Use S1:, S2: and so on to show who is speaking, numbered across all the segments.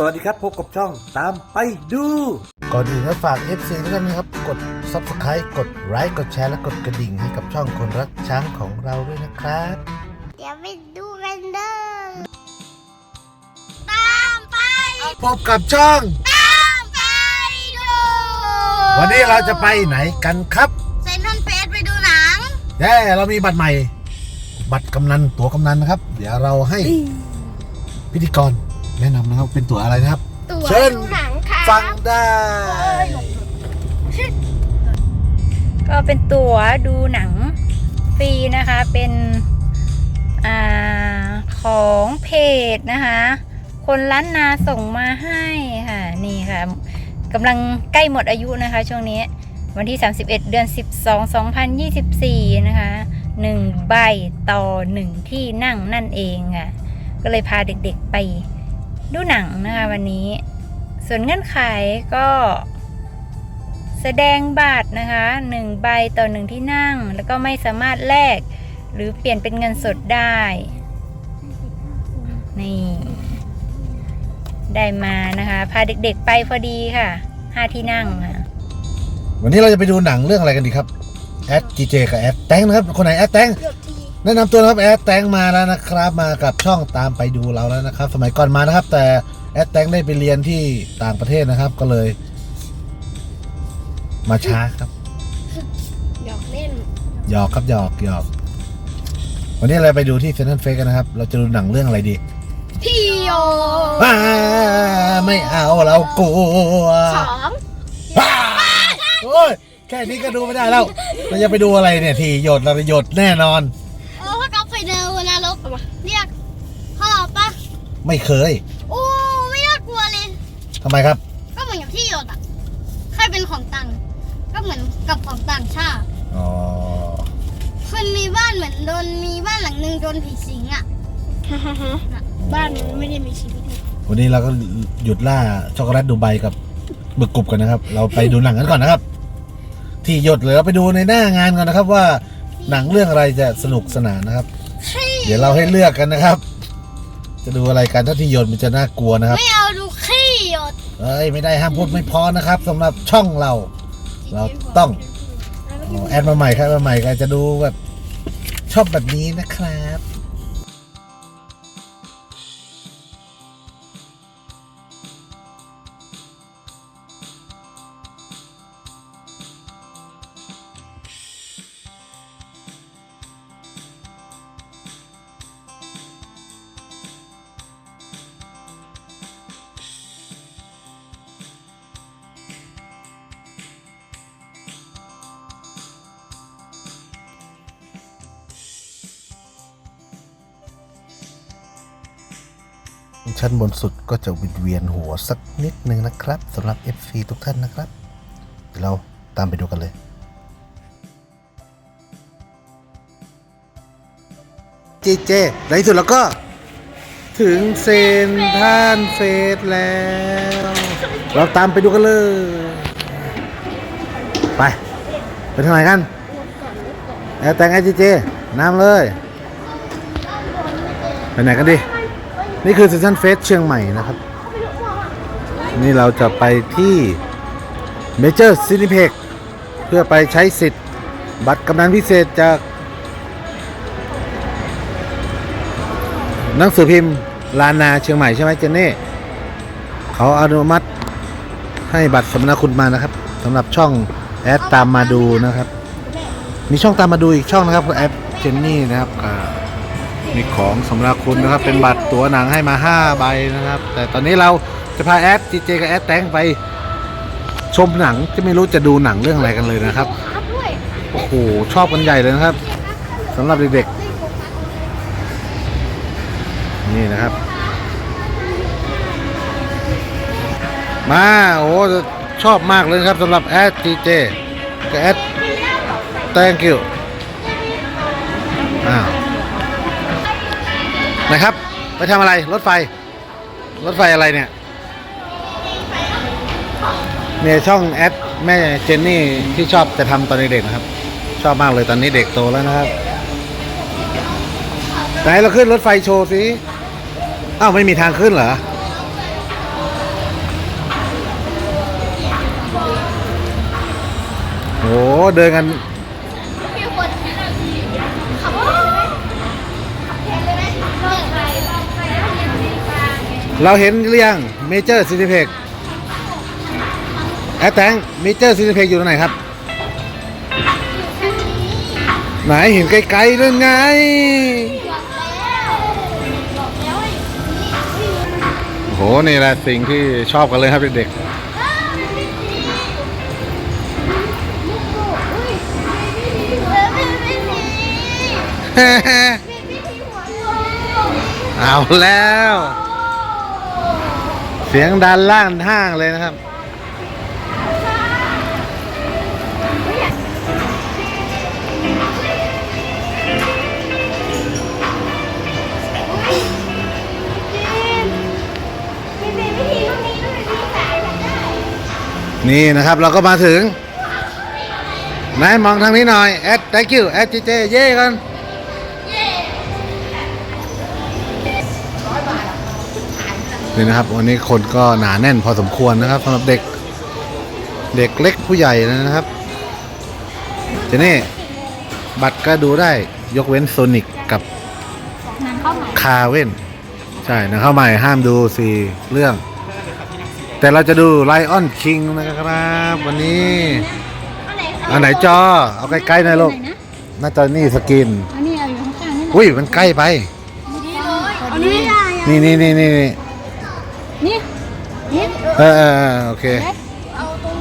S1: สวัสดีครับพบกับช่องตามไปดู
S2: ก่อนอื่นก็ฝาก FC ทุกท่านนะครับ กด Subscribe กดไลค์กดแชร์และกดกระดิ่งให้กับช่องคนรักช้างของเราด้วยนะครับ
S3: เดี๋ยวไปดูกันเด้อตามไป
S2: พบกับช่อง
S3: ตามไปดู
S2: วันนี้เราจะไปไหนกันครับ
S3: เซนทรัลเฟสไปดูหนัง
S2: แย่เรามีบัตรใหม่ บัตรกำนันตั๋วกำนันนะครับ เดี๋ยวเราให้พิธีกร แนะนำนะครับเป็นตั๋วอะไรนะครับ
S3: ตัว
S2: เชิญ
S3: ดูหนังค่ะ
S2: ฟังได้
S4: ก็เป็นตั๋วดูหนังฟรีนะคะ เป็นอาของเพจนะคะ คนล้านนาส่งมาให้ค่ะ นี่ค่ะกำลังใกล้หมดอายุนะคะ ช่วงนี้ วันที่ 31 เดือน 12 2024 นะคะ 1 ใบต่อ 1 ที่นั่งนั่นเองค่ะ ก็เลยพาเด็กๆไป ดูหนังนะคะวันนี้ ส่วนเงื่อนไขก็ แสดงบัตรนะคะ1ใบต่อ1ที่นั่ง แล้วก็ไม่สามารถแลกหรือเปลี่ยนเป็นเงินสดได้ นี่ ได้มานะคะ พาเด็กๆไปพอดีค่ะห้าที่นั่งค่ะ
S2: วันนี้เราจะไปดูหนังเรื่องอะไรกันดีครับแอดจีเจกับแอดแตงนะครับ คนไหนแอดแตง แนะนำตัวนะครับแอดแตงมาแล้วนะครับ มากับช่องตามไปดูเราแล้วนะครับ สมัยก่อนมานะครับ แต่แอดแตงได้ไปเรียนที่ต่างประเทศนะครับ ก็เลย มาช้าครับ
S3: หยอกเล่น
S2: หยอกครับหยอกหยอก วันนี้เราไปดูที่เซนทรัลเฟสกันนะครับ เราจะดูหนังเรื่องอะไรดี
S3: พี่โย
S2: ว้าไม่เอาเรากลัว
S3: สอง
S2: ว้าโอ้ยแค่นี้ก็ดูไม่ได้แล้วเราจะไปดูอะไรเนี่ยที่หยดเราหยดแน่นอน ไม่เคย
S3: โอ้ไม่น่ากลัวเลย
S2: ทำไมครับ
S3: ก็เหมือนกับที่หยดอะแค่เป็นของต่างก็เหมือนกับของต่างชาติ
S2: อ๋อ
S3: คนมีบ้านเหมือนโดนมีบ้านหลังหนึ่งโดนผีสิงอะบ้านมันไม่ได้มีชีวิต
S2: วันนี้เราก็หยุดล่าช็อกโกแลตดูไบกับบึกกรุบกันนะครับ เราไปดูหนังกันก่อนนะครับ ที่หยดเลยเราไปดูในหน้างานก่อนนะครับ ว่าหนังเรื่องอะไรจะสนุกสนานนะครับ เดี๋ยวเราให้เลือกกันนะครับ จะดูอะไรกันถ้าที่หยดมันจะน่ากลัวนะครับ
S3: ไม่เอาดูขี้หยด
S2: เอ้ยไม่ได้ห้ามพูดไม่พอนะครับสำหรับช่องเรา เราต้องอ๋อแอดมาใหม่ครับมาใหม่ก็จะดูแบบชอบแบบนี้นะครับ ชั้นบนสุดก็จะวิดเวียนหัวสักนิดนึงนะครับสำหรับ FC ทุกท่านนะครับเดี๋ยวเราตามไปดูกันเลยเจเจในที่สุดเราก็ ถึงเซนทรันเฟสแล้ว เราตามไปดูกันเลย ไป ไปทางไหนกันแอร์แตงไอจเจน้ำเลย ไปไหนกันดี นี่คือซีซันเฟสเชียงใหม่นะครับ นี่เราจะไปที่เมเจอร์ซินิเพ็กเพื่อไปใช้สิทธิ์ บัตรกำนันพิเศษจากหนังสือพิมพ์ลานาเชียงใหม่ใช่ไหมเจนนี่เขาอนุมัติให้บัตรสมนาคุณมานะครับสำหรับช่องแอดตามมาดูนะครับ มีช่องตามมาดูอีกช่องนะครับแอดเจนนี่นะครับ มีของสำหรับคุณนะครับ เป็นบัตรตั๋วหนังให้มา5ใบนะครับ แต่ตอนนี้เราจะพาแอดจีเจกับแอดแตงไปชมหนังที่ไม่รู้จะดูหนังเรื่องอะไรกันเลยนะครับ
S3: ครับด้วย
S2: โอ้โห ชอบกันใหญ่เลยนะครับสำหรับเด็กๆ นี่นะครับ มาโอ้ชอบมากเลยนะครับสำหรับแอดจีเจกับแอด thank you อ้าว นะครับ ไปทำอะไรรถไฟ รถไฟอะไรเนี่ยเนี่ยช่องแอดแม่เจนนี่ที่ชอบจะทำตอนเด็กนะครับ ชอบมากเลยตอนนี้เด็กโตแล้วนะครับไหนเราขึ้นรถไฟโชว์สิอ้าวไม่มีทางขึ้นเหรอ
S3: โอ้เดินกัน เรา
S2: เห็นหรือยังเมเจอร์ซินิเพกแอตแตงเมเจอร์ซินิเพกอยู่ตรงไหนครับ ไหนเห็นไกลๆนั่นไง
S3: บอกแล้วบอกแล้วไอ้นี่
S2: โห นี่แหละสิ่งที่ชอบกันเลยครับเด็กๆ
S3: เอา
S2: แล้ว เสียงดันล่างห้างเลยนะครับ
S3: นี่นะ
S2: ครับเราก็มาถึงนายมองทางนี้หน่อย แอด thank you แอดเจเจเย่กัน นี่นะครับวันนี้คนก็หนาแน่นพอสมควรนะครับสำหรับเด็กเด็กเล็กผู้ใหญ่นะครับเจเน่บัตรก็ดูได้ยกเว้นโซนิกกับ
S4: นางเข้าใหม่
S2: คาเว่นใช่นะเข้าใหม่ห้ามดูสี่เรื่อง แต่เราจะดูไลออนคิงนะครับ วันนี้อันไหนจอ เอาใกล้ๆหน่อยลูกน่าจะนี่สกิน
S4: อันนี้เอาอยู่ข้างๆนี่
S2: อุ้ยมันใกล้ไป
S3: ดีเลยอันนี้ไม่ได้อะ
S2: นี่นี่ นี่นี่นี่
S4: นี่นี่
S2: เออเออเออโอเค
S3: เอาตรง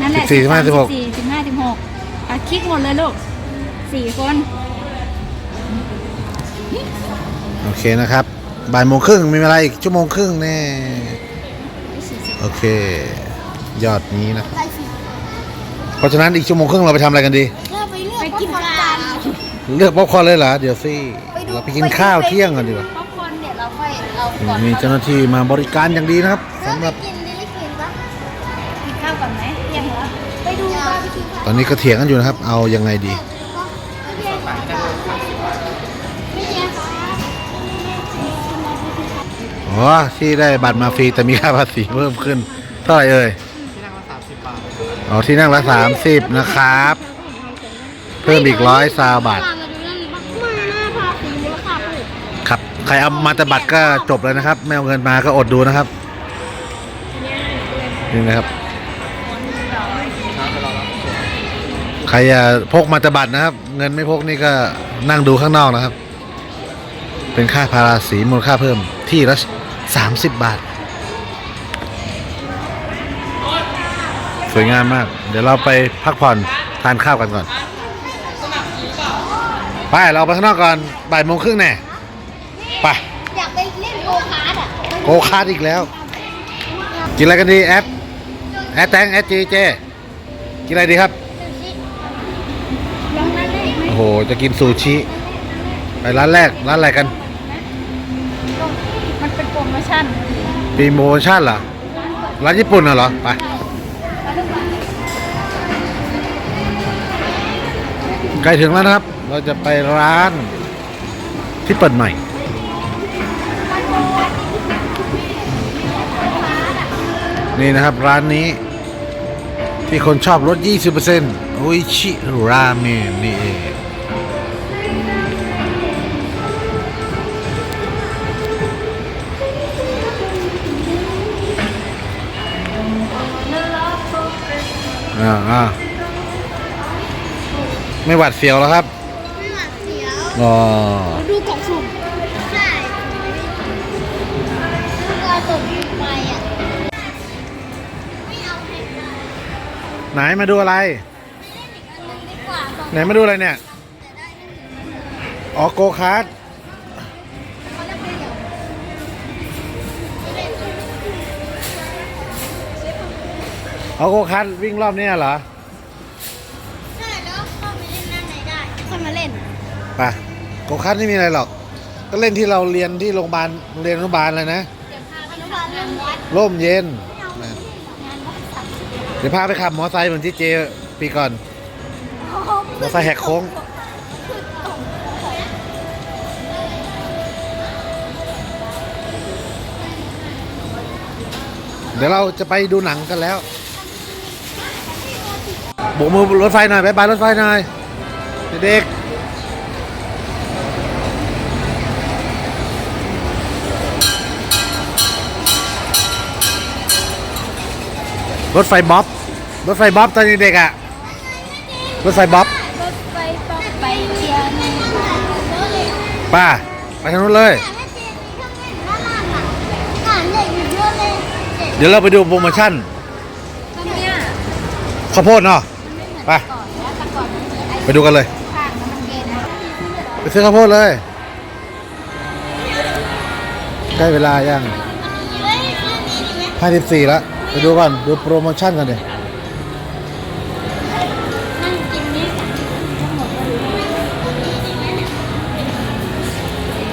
S4: นั่นแหละ
S2: 14 15 16
S4: สี่สิบห้าสิบหกอะคลิกหมดเลยลูกสี่คน
S2: โอเคนะครับบ่ายโมงครึ่งมีเวลาอีกชั่วโมงครึ่งแน่โอเค ยอดนี้นะ
S3: ไล่สี
S2: เพราะฉะนั้นอีกชั่วโมงครึ่งเราไปทำอะไรกันดี
S3: เราไปเลือกไปกินกัน
S2: เลือกป๊อปคอร์นเลยเหรอเดี๋ยวสิเราไปกินข้าวเที่ยงกันดีกว่า มีเจ้าหน้าที่มาบริการอย่างดีนะครับ
S3: เรา
S2: สำห
S3: ไป
S2: รับ
S3: กินดิลิกินปะ
S4: กินข้าวก่อนไหมเที่ยงเหรอ
S3: ไปดูบาร์บีคิวกัน
S2: ตอนนี้ก็เถียงกันอยู่นะครับ เอายังไงดี
S3: ไม่ใช่ครับ
S2: อ๋อที่ได้บัตรมาฟรีแต่มีค่าภาษีเพิ่มขึ้น เท่าไหร่เอ่ยอ๋อที่นั่งละสามสิบนะครับ เพิ่มอีกร้อยซาบาท ใครเอามาแต่บัตรก็จบเลยนะครับ ไม่เอาเงินมาก็อดดูนะครับนี่นะครับใครอย่าพกมาแต่บัตรนะครับ เงินไม่พกนี่ก็นั่งดูข้างนอกนะครับ เป็นค่าภาษีมูลค่าเพิ่มที่ละสามสิบบาท สวยงามมาก เดี๋ยวเราไปพักผ่อนทานข้าวกันก่อน ไป เราไปข้างนอกก่อนบ่ายโมงครึ่งแน่ ไป
S3: อยากไปเล่นโกคาร์ดอะ
S2: โกคาร์ดอีกแล้ว กินอะไรกันดีแอดแอดแตงแอดจีเจกินอะไรดีครับ
S3: ลองนั่นได้ไหม
S2: โอ้โหจะกินซูชิไปร้านแรกร้านอะไรกัน
S4: มันเป็นโปรโมชั่น
S2: ปีโมชั่นเหรอร้านญี่ปุ่นน่ะเหรอไปใกล้ถึงแล้วนะครับ เราจะไปร้านที่เปิดใหม่ นี่นะครับร้านนี้ ที่คนชอบลด 20%โออิชิราเมนนี่เองอ่าอ่าไม่หวัดเสียวแล้วครับ
S3: ไม่หวาดเสียว
S2: อ๋อ
S3: ดูกล่องสุ่มใช่กล่องสุ่มไปอะ ไห
S2: นมาดูอะไร
S3: อันนึงดีกว่าสอง
S2: ไหนมาดูอะไรเนี่ย อ๋อโกคาร์ด
S3: เขาจะเป็นเดี๋ยวจะเป็น
S2: อ๋อโกคาร์ดวิ่งรอบเนี้ยเหรอ
S3: ใช่แล้วเข้าไปเล่นด้านไหนได้ค่อยมาเล่น
S2: ไปโกคาร์ดไม่มีอะไรหรอก ก็เล่นที่เราเรียนที่โรงพยาบาลโรงเรียนอนุบาลเลยนะ
S3: เดี๋ยวพาอนุบาลเล่นวัด
S2: ร่มเย็น
S3: งานวัดสัตว์
S2: เดี๋ยวพาไปขับมอไซค์เหมือนที่เจปีก่อน มอไซค์แหกโค้ง เดี๋ยวเราจะไปดูหนังกันแล้วโบกมือรถไฟหน่อยบายบายรถไฟหน่อย เด็กๆ รถไฟบ๊อบรถไฟบ๊อบตอนเด็กๆอะรถไฟบ๊อบ
S3: รถไฟต้องไปเชียร์ในบ้านเลย
S2: ป้าไปทางนู้นเลย
S3: แต่ถ้าเจนมีเครื่องเล่นด้านล่างอะหลานเด็กอยู่เยอะเลยเด็ก
S2: เดี๋ยวเราไปดูโปรโมชั่น
S3: ตอนเนี้ย
S2: ข้าวโพดเนาะ
S3: มันไม่เหมือน
S2: ไป
S3: ก่อนแล้วแต่ก่อนมันมีไอ้
S2: ไปดูกันเลย
S3: ข้างแล้วมันเกณฑ์นะ
S2: ไปซื้อข้าวโพดเลย ใกล้เวลายัง
S3: เฮ้ยเครื่องนี้ดีไหม
S2: 54แล้ว ไปดูก่อนดูโปรโมชั่นกันเดี๋ย
S3: นั่งกินนี้กันทั้งหมดเลย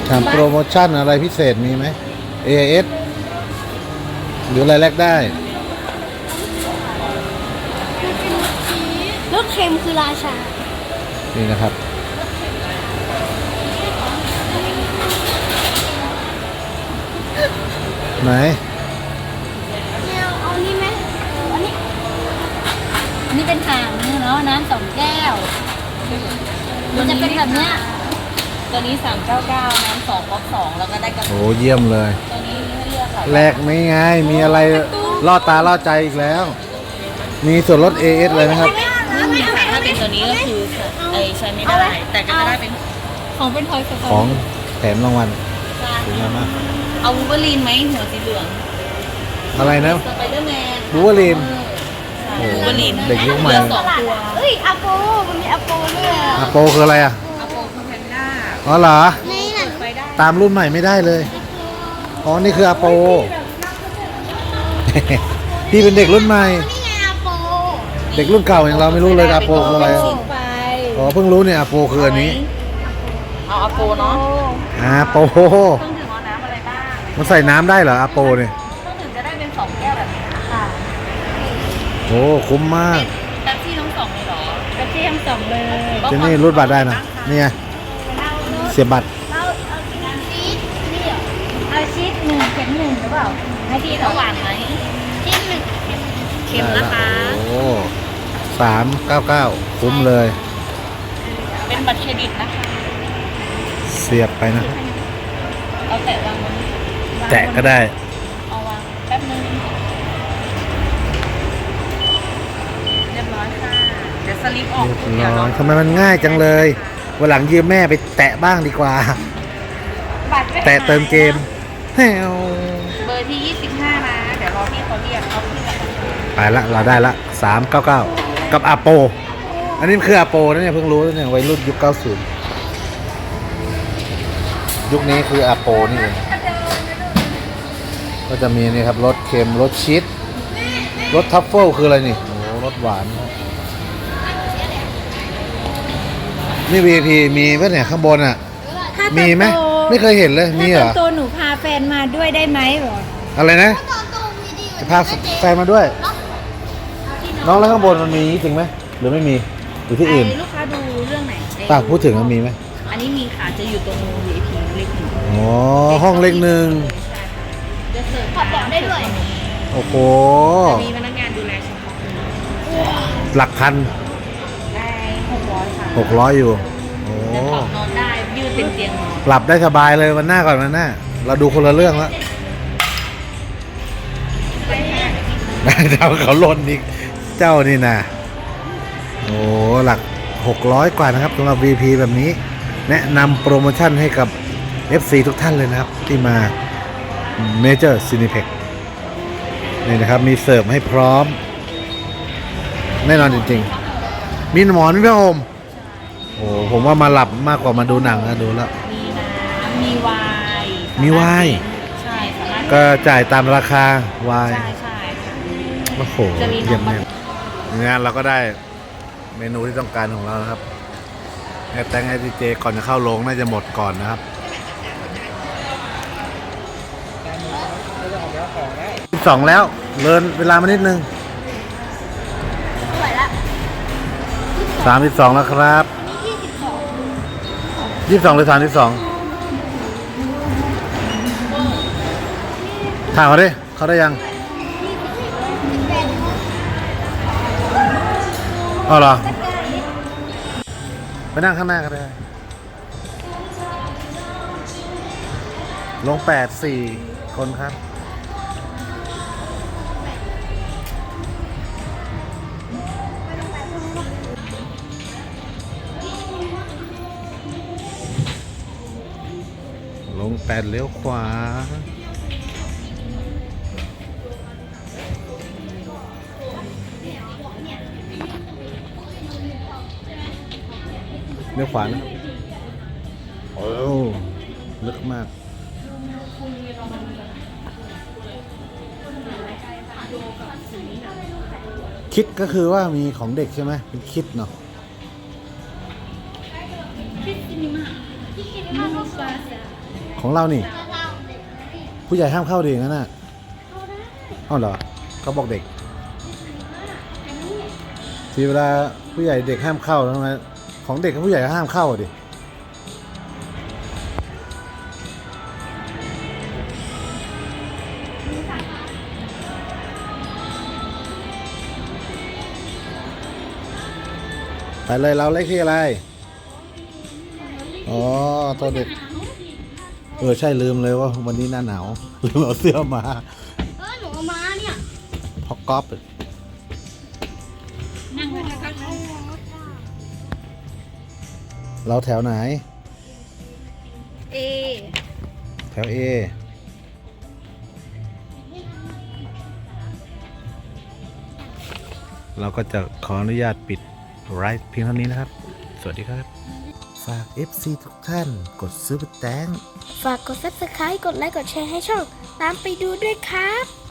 S2: ถามโปรโมชั่นอะไรพิเศษมีไหม AIS หรืออะไรแลกได้
S3: รถเค็มคือราชา
S2: นี่นะครับ ไหน
S3: แน มัน
S4: จะเป็นแบบเนี้ย
S5: ตัวนี้ 399 น้ำ2ป๊อก2แล้วก็ได้กระ
S2: โอ้เยี่ยมเลย
S5: ตัวนี้ให้เลือกค่ะ
S2: แลกไม่ไงมีอะไรล่อตาล่อใจอีกแล้ว มีส่วนลด AS เลยนะครับ
S5: ไม่มีค่ะถ้าเป็นตัวนี้ก็คือไอใช้ไม่ได้ แต่ก็จะได้เป็นของเป็นทอยสปอ
S2: ของ
S5: ร์ต
S2: แถมรางวัลถึงแล้วนะ
S5: เอาวูเบอรีนไหมหัวสีเหลือง
S2: อะไรนะ
S5: สไปเดอร์แมน
S2: บูเวอรีนโอ้
S5: วู เบอรีน
S2: เด็กยุคใหม่
S5: เหลือสองตัว
S3: เอ้ยอาโปมันมีอาโปด้วยอะ
S2: อะโปคืออะไรอะ
S5: อาโปคอมแพนด้า
S2: อ๋อเหรอ
S3: นี่น่ะ
S5: ไปได้
S2: ตามรุ่นใหม่ไม่ได้เลย อ๋อ นี่คืออาโป พี่เป็นเด็กรุ่นใหม่
S3: นี่ไงอาโป
S2: เด็กรุ่นเก่าอย่างเราไม่รู้เลยอาโปคืออะไร
S5: ฉีดไป
S2: อ๋อ เพิ่งรู้เนี่ยอาโปคืออันนี้
S5: เอาอาโปเนาะ
S2: อาโป
S5: เครื่องดื่มเอาน้ำอะไรบ้าง
S2: มันใส่น้ำได้เหรออาโปเนี่ย โอ้คุ้มมาก
S5: แท็กซี่ทั้งสองเลยเหรอ
S4: กระเทียมสองเลย
S2: เจนี่รูดบัตรได้นะนี่ไงเสียบบัตร
S3: เราเอากินชีสนี่เหรอ
S4: เอาชีสหนึ่งเข็มหนึ่งหรือเปล่าให้พี่
S5: แล้ว
S4: เขา
S5: หวานไหม
S3: ชีสหนึ่ง
S5: เค็มนะคะ
S2: โอ้สามเก้าเก้าคุ้มเลย
S5: เป็นบัตรเครดิตนะคะ
S2: เสียบไปนะ
S5: เอาแตะวางบน
S2: แตะก็ได้
S5: สลิปออก
S2: เรียบ
S5: เดี๋ยว
S2: ร้อย
S5: เนาะ
S2: ทำไมมันง่ายจังเลยวันหลังยืมแม่ไปแตะบ้างดีกว่า
S5: บัตรไว้
S2: แตะเติมเกมแฮว
S5: เบอร์ที่ 25 นะ เดี๋ยวรอพี่เขาเรียกเขาพี่แบบ
S2: ไปละเราได้ละสามเก้าเก้ากับอาโป อันนี้คืออาโปนะเนี่ยเพิ่งรู้นะเนี่ยวัยรุ่นยุคเก้าศูนย์ยุคนี้คืออาโปนี่เองก็จะมีนี่ครับรสเค็มรสชีสรสทัฟเฟิลคืออะไรนี่โอ้รสหวานครับ นี่ VIP มีป่ะเนี่ยข้างบนอะ
S4: ถ้า
S2: มีไหม
S4: โต
S2: ไม่เคยเห็นเลยมีเหรอ
S4: ถ้าโตๆหนูพาแฟนมาด้วยได้ไหมหรอ
S2: อะไรนะ
S3: ตอนโตมีดี
S2: จะพาแฟนมาด้วย น้องแล้วข้างบนมันมีจริงไหมหรือไม่มีอยู่ที่อื่น
S5: ไลูกค้าดูเรื่องไหน
S2: ป้าพูดถึงมันมีไหม
S5: อันนี้มีค่ะจะอยู่ตรง VIP เลขหนึ่ง
S2: อ๋อห้องเล็กหนึ่ง
S5: จะเสิร์ฟ
S3: ขอบอกได้ด้วย
S2: โอ้โห
S5: จะมีพนักงานดูแลเฉพาะ
S2: หลักพัน
S5: ได้600ค่ะ
S2: หกร้อยอยู่โอ้
S5: จะถอดนอนได้ยืดเป็นเตียงนอน
S2: หลับได้สบายเลยวันหน้าก่อนวันหน้า เราดูคนละเรื่องแล้วเจ้าเขาลนอีกเจ้านี่นะโอ้หลักหกร้อยกว่านะครับสำหรับ VP แบบนี้ แนะนำโปรโมชั่นให้กับ FC ทุกท่านเลยนะครับ ที่มา Major Cineplex นี่นะครับ มีเสิร์ฟให้พร้อม แน่นอนจริง ๆ มีหมอนมีผ้าห่ม โอ้ผมว่ามาหลับมากกว่ามาดูหนังนะดูแล้ว
S5: มีน้ำมีไวน์
S2: มีไวน์
S5: ใช่สามารถ
S2: ก็จ่ายตามราคาวาย
S5: ใช่ใช่ค่ะ
S2: โอ้โห
S5: จะมี
S2: เยี่ยม
S5: น้ำมัน
S2: เยี่ยมงานเราก็ได้เมนูที่ต้องการของเรานะครับแอดแตงไอทีเจก่อนจะเข้าโรงน่าจะหมดก่อนนะครับสองแล้วเลินเวลามานิดนึง
S3: สวยละ
S2: สามสิบสองแล้วครับ
S3: มียี่สิบสอง
S2: ยี่สิบสองหรือสามสิบสองถามเขาดิเขาได้ยัง
S3: สิบแปด
S2: อ๋อเหรอไปนั่งข้างหน้าก็ได้ ลงแปดสี่คนครับ ลงแปดเลี้ยวขวา เลี้ยวขวานะโอ้ลึกมากคิดก็คือว่ามีของเด็กใช่ไหมเป็นคิดเนาะ ของเรานี่ ผู้ใหญ่ห้ามเข้าดิงั้นน่ะเอ้าเหรอเขาบอกเด็ก ทีเวลาผู้ใหญ่เด็กห้ามเข้าแล้วไงของเด็กกับผู้ใหญ่ก็ห้ามเข้าอะดิไปเลยเราเลขที่อะไร อ๋อ ตัวเด็กเออใช่ลืมเลยว่าวันนี้หน้าหนาวลืมเอาเสื้อมา
S3: เออหนูเอามาเนี่ย
S2: พอก๊อฟ
S4: นั่งไว้สักพัก
S2: เราแถวไหน
S4: เอ
S2: แถว A เราก็จะขออนุญาตปิดไลฟ์เพียงเท่านี้นะครับ สวัสดีครับ ฝาก FC ทุกท่าน กดซื้อแตง
S3: ฝากกด subscribe กดไลค์ กดแชร์ให้ช่อง ตามไปดูด้วยครับ